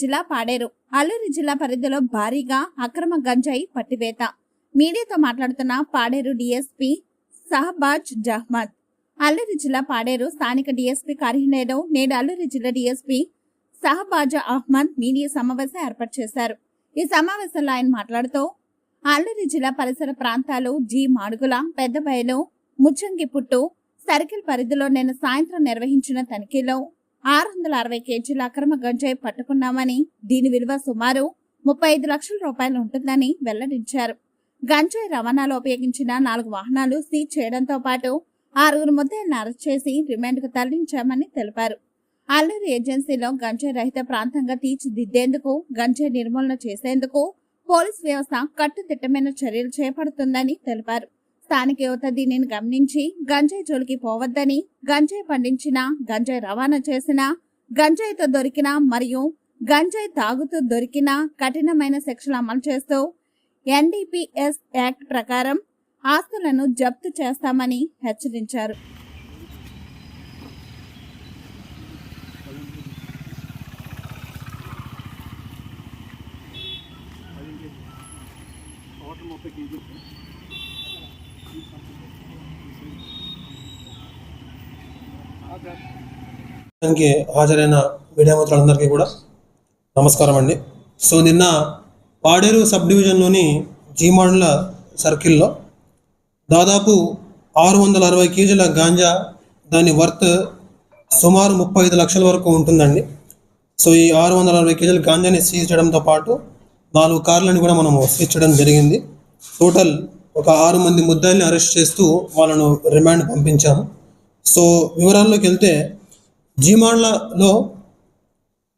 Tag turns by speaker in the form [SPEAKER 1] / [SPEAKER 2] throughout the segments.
[SPEAKER 1] జిల్లా పాడేరు. అల్లూరి జిల్లా పరిధిలో భారీగా అక్రమ గంజాయి పట్టివేత. మీడియాతో మాట్లాడుతున్న పాడేరు డిఎస్పి సహబాజ్ జహ్మద్ అల్లూరి జిల్లా పాడేరు స్థానిక డీఎస్పీ కార్యాలయంలో నేడు అల్లూరి జిల్లా డీఎస్పీ సహబాజా అహ్మద్ మీడియా సమావేశం ఏర్పాటు చేశారు. ఈ సమావేశంలో ఆయన మాట్లాడుతూ అల్లూరి జిల్లా పరిసర ప్రాంతాలు జీ మాడుగుల పెద్దబయలు ముచ్చంగిపుట్టు సర్కిల్ పరిధిలో నిన్న సాయంత్రం నిర్వహించిన తనిఖీలో ఆరు వందల అరవై కేజీల అక్రమ గంజాయి పట్టుకున్నామని దీని విలువ సుమారు ముప్పై ఐదు లక్షల రూపాయలు ఉంటుందని వెల్లడించారు. గంజాయి రవాణాలో ఉపయోగించిన నాలుగు వాహనాలు సీజ్ చేయడంతో పాటు ఆరుగురు ముద్దాయిలను అరెస్ట్ చేసి రిమాండ్కు తరలించామని తెలిపారు. అల్లూరి ఏజెన్సీలో గంజాయి రహిత ప్రాంతంగా తీర్చిదిద్దేందుకు గంజాయి నిర్మూలన చేసేందుకు పోలీస్ వ్యవస్థ కట్టుదిట్టమైన చర్యలు చేపడుతుందని తెలిపారు. స్థానిక యువత దీనిని గమనించి గంజాయి జోలికి పోవద్దని గంజాయి పండించిన గంజాయి రవాణా చేసిన గంజాయితో దొరికిన మరియు గంజాయి తాగుతూ దొరికిన కఠినమైన శిక్షలు అమలు చేస్తూ ఎన్డీపీఎస్ యాక్ట్ ప్రకారం ఆస్తులను జప్తు చేస్తామని హెచ్చరించారు.
[SPEAKER 2] ముప్పై
[SPEAKER 3] దానికి హాజరైన మీడియా మిత్రులందరికీ కూడా నమస్కారం అండి. సో నిన్న పాడేరు సబ్ డివిజన్లోని జీమాండ్ల సర్కిల్లో దాదాపు ఆరు వందల అరవై కేజీల గాంజా దాని వర్త్ సుమారు ముప్పై ఐదు లక్షల వరకు ఉంటుందండి. సో ఈ ఆరు వందల అరవై కేజీల గాంజాని సీజ్ చేయడంతో పాటు నాలుగు కార్లను కూడా మనము సీజ్ చేయడం జరిగింది. టోటల్ ఒక ఆరు మంది ముద్దాయిల్ని అరెస్ట్ చేస్తూ వాళ్ళను రిమాండ్ పంపించాము. సో వివరాల్లోకి వెళ్తే జీమాడ్లలో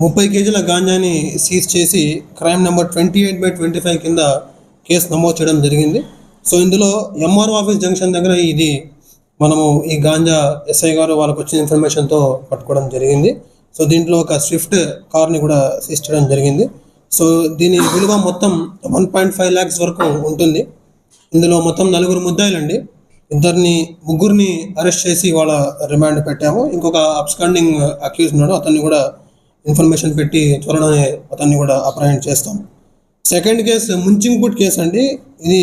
[SPEAKER 3] ముప్పై కేజీల గాంజాని సీజ్ చేసి crime number twenty eight by twenty five కింద కేసు నమోదు చేయడం జరిగింది. సో ఇందులో ఎంఆర్ఓ ఆఫీస్ జంక్షన్ దగ్గర ఇది మనము ఈ గాంజా ఎస్ఐ గారు వాళ్ళకి వచ్చిన ఇన్ఫర్మేషన్తో పట్టుకోవడం జరిగింది. సో దీంట్లో ఒక స్విఫ్ట్ కార్ని కూడా సీజ్ చేయడం జరిగింది. సో దీని విలువ మొత్తం వన్ పాయింట్ ఫైవ్ ల్యాక్స్ వరకు ఉంటుంది. ఇందులో మొత్తం నలుగురు ముద్దాయిలండి. ఇద్దరిని ముగ్గురిని అరెస్ట్ చేసి వాళ్ళ రిమాండ్ పెట్టాము. ఇంకొక అబ్స్కాండింగ్ అక్యూజ్ ఉన్నాడు. అతన్ని కూడా ఇన్ఫర్మేషన్ పెట్టి త్వరలోనే అతన్ని కూడా అప్రహెండ్ చేస్తాం. సెకండ్ కేసు ముంచింగ్పుట్ కేసు అండి. ఇది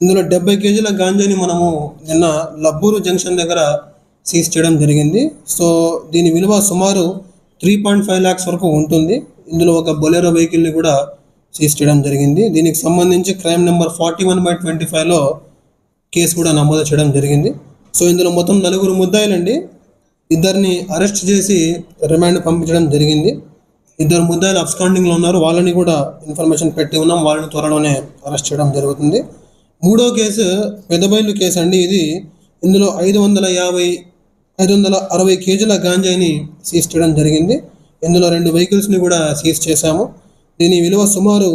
[SPEAKER 3] ఇందులో డెబ్బై కేజీల గాంజాని మనము నిన్న లబ్బూరు జంక్షన్ దగ్గర సీజ్ చేయడం జరిగింది. సో దీని విలువ సుమారు త్రీ పాయింట్ ఫైవ్ ల్యాక్స్ వరకు ఉంటుంది. ఇందులో ఒక బొలెరో వెహికల్ని కూడా సీజ్ చేయడం జరిగింది. దీనికి సంబంధించి crime number forty one by twenty ఫైవ్లో కేసు కూడా నమోదు చేయడం జరిగింది. సో ఇందులో మొత్తం నలుగురు ముద్దాయిలండి. ఇద్దరిని అరెస్ట్ చేసి రిమాండ్ పంపించడం జరిగింది. ఇద్దరు ముద్దాయిలు అబ్స్కాండింగ్లో ఉన్నారు. వాళ్ళని కూడా ఇన్ఫర్మేషన్ పెట్టి ఉన్నాం. వాళ్ళని త్వరలోనే అరెస్ట్ చేయడం జరుగుతుంది. మూడో కేసు పెద్దబయలు కేసు అండి ఇది. ఇందులో ఐదు వందల యాభై ఐదు వందల అరవై కేజీల గాంజాయిని సీజ్ చేయడం జరిగింది. ఇందులో రెండు వెహికల్స్ని కూడా సీజ్ చేశాము. దీని విలువ సుమారు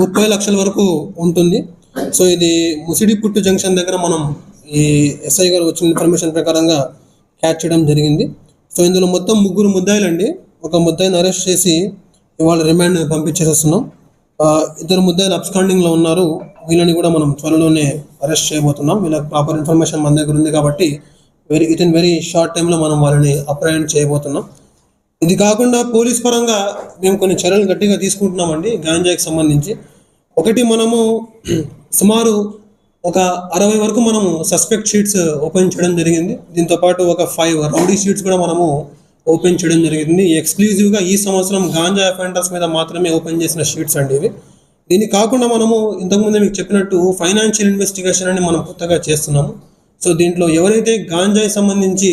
[SPEAKER 3] ముప్పై లక్షల వరకు ఉంటుంది. సో ఇది ముసిడిపుట్టు జంక్షన్ దగ్గర మనం ఈ ఎస్ఐ గారు వచ్చిన ఇన్ఫర్మేషన్ ప్రకారంగా క్యాచ్ చేయడం జరిగింది. సో ఇందులో మొత్తం ముగ్గురు ముద్దాయిలండి. ఒక ముద్దాయిని అరెస్ట్ చేసి ఇవాళ రిమాండ్ పంపించేసేస్తున్నాం. ఇద్దరు ముద్దాయిలు అబ్స్కాండింగ్లో ఉన్నారు. వీళ్ళని కూడా మనం త్వరలోనే అరెస్ట్ చేయబోతున్నాం. వీళ్ళకి ప్రాపర్ ఇన్ఫర్మేషన్ మన దగ్గర ఉంది కాబట్టి very within very short టైంలో మనం వాళ్ళని అప్రయాణం చేయబోతున్నాం. ఇది కాకుండా పోలీస్ పరంగా మేము కొన్ని చర్యలు గట్టిగా తీసుకుంటున్నామండి గాంజాకి సంబంధించి. ఒకటి మనము సుమారు ఒక అరవై వరకు మనము సస్పెక్ట్ షీట్స్ ఓపెన్ చేయడం జరిగింది. దీంతో పాటు ఒక ఫైవ్ రౌడీ షీట్స్ కూడా మనము ఓపెన్ చేయడం జరిగింది. ఎక్స్క్లూజివ్గా ఈ సంవత్సరం గాంజా అఫెండర్స్ మీద మాత్రమే ఓపెన్ చేసిన షీట్స్ అండి ఇవి. దీన్ని కాకుండా మనము ఇంతకుముందు మీకు చెప్పినట్టు ఫైనాన్షియల్ ఇన్వెస్టిగేషన్ అని మనం కొత్తగా చేస్తున్నాము. సో దీంట్లో ఎవరైతే గాంజాయి సంబంధించి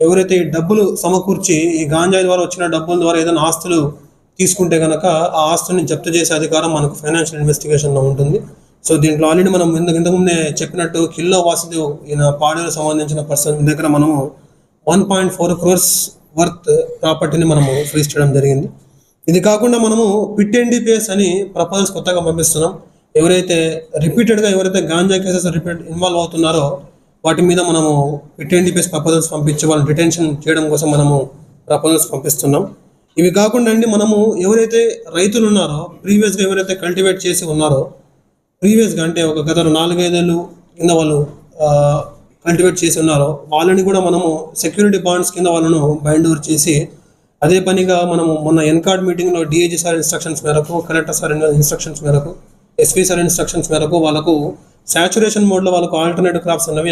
[SPEAKER 3] ఎవరైతే ఈ డబ్బులు సమకూర్చి ఈ గాంజాయి ద్వారా వచ్చిన డబ్బుల ద్వారా ఏదైనా ఆస్తులు తీసుకుంటే కనుక ఆ ఆస్తుని జప్తు చేసే అధికారం మనకు ఫైనాన్షియల్ ఇన్వెస్టిగేషన్లో ఉంటుంది. సో దీంట్లో ఆల్రెడీ మనం ఇంతకు ఇంతకుముందే చెప్పినట్టు కిల్లో వాసుదేవ్ ఈయన పాడేరు సంబంధించిన పర్సన్ దగ్గర మనము one point four crores worth ప్రాపర్టీని మనము ఫ్రీజ్ చేయడం జరిగింది. ఇది కాకుండా మనము పిట్ ఎన్డీపీఎస్ అని ప్రపోజల్స్ కొత్తగా పంపిస్తున్నాం. ఎవరైతే రిపీటెడ్గా ఎవరైతే గాంజా కేసెస్ రిపీట్ ఇన్వాల్వ్ అవుతున్నారో వాటి మీద మనము పిట్ ఎన్డీపీఎస్ ప్రపోజల్స్ పంపించి వాళ్ళని డిటెన్షన్ చేయడం కోసం మనము ప్రపోజల్స్ పంపిస్తున్నాం. ఇవి కాకుండా అండి మనము ఎవరైతే రైతులు ఉన్నారో ప్రీవియస్గా ఎవరైతే కల్టివేట్ చేసి ఉన్నారో ప్రీవియస్గా అంటే ఒక గత నాలుగైదేళ్ళు కింద వాళ్ళు కల్టివేట్ చేసి ఉన్నారో వాళ్ళని కూడా మనము సెక్యూరిటీ బాండ్స్ కింద వాళ్ళను బైండ్ ఓవర్ చేసి అదే పనిగా మనము మొన్న ఎన్కార్డ్ మీటింగ్లో డిఏజీ సార్ ఇన్స్ట్రక్షన్స్ మేరకు కలెక్టర్ సార్ ఇన్స్ట్రక్షన్స్ మేరకు ఎస్పీ సార్ ఇన్స్ట్రక్షన్స్ మేరకు వాళ్ళకు సాచురేషన్ మోడ్లో వాళ్ళకు ఆల్టర్నేటివ్ క్రాప్స్ ఉన్నవి